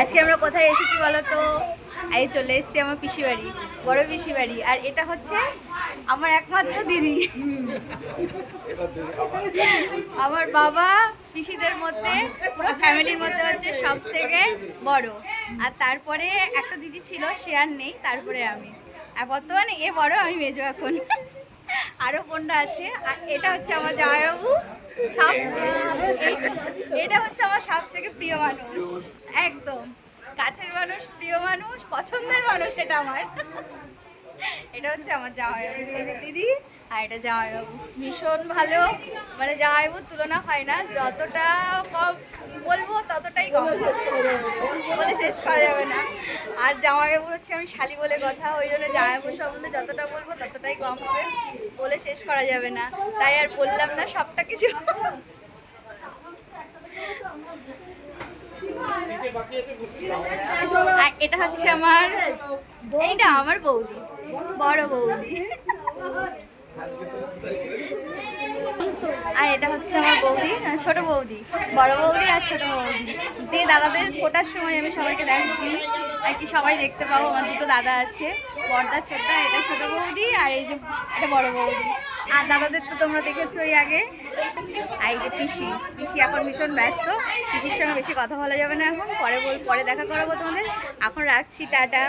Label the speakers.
Speaker 1: আজকে আমরা কোথায় এসেছি বলো তো এই চলে এসেছি আমার পিসি বাড়ি, বড় পিসি বাড়ি। আর এটা হচ্ছে আমার একমাত্র দিদি। আমার বাবা পিসিদের মধ্যে, পুরো ফ্যামিলির মধ্যে হচ্ছে সব থেকে বড়। আর তারপরে একটা দিদি ছিল, সে আর নেই, তারপরে আমি। আর বর্তমানে এ বড়, আমি মেজো এখন। আরও বোনটা আছে? আর এটা হচ্ছে আমার জামাইবাবু। সব এটা হচ্ছে আমার সব থেকে প্রিয় মানুষ। একদম। কাছের মানুষ, প্রিয় মানুষ, পছন্দের মানুষ এটা আমার। এটা হচ্ছে আমার জামাইবাবু। দিদি আর এটা জামাইবাবু। ভীষণ ভালো। মানে জামাইবাবুর তুলনা হয় না। যতটা কম বলব কম বলে শেষ করা যাবে না। আর জামাইবাবু হচ্ছে আমি শালি বলে কথা, ওই জন্য জামাইবাবুর সম্বন্ধে যতটা বলব ততটাই কম হবে বলে শেষ করা যাবে না। তাই আর বললাম না সবটা কিছু। এটা হচ্ছে আমার, এইটা আমার বৌদি, বড় বৌদি। আর এটা হচ্ছে আমার বৌদি ছোট বৌদি, বড় বৌদি আর ছোট বৌদি। যে দাদাদের ফোটার সময় আমি সবাইকে দেখি আর কি সবাই দেখতে পাবো, আমার দুটো দাদা আছে, বড়দা, ছোটদা, এটা ছোট বৌদি আর এই যে এটা বড় বৌদি। আর দাদাদের তো তোমরা দেখেছ ওই আগে। আর এই যে পিসি পিসি এখন ভীষণ ব্যস্ত, পিসির সঙ্গে বেশি কথা বলা যাবে না এখন, পরে পরে দেখা করাবো তোমাদের। এখন রাখছি, টাটা।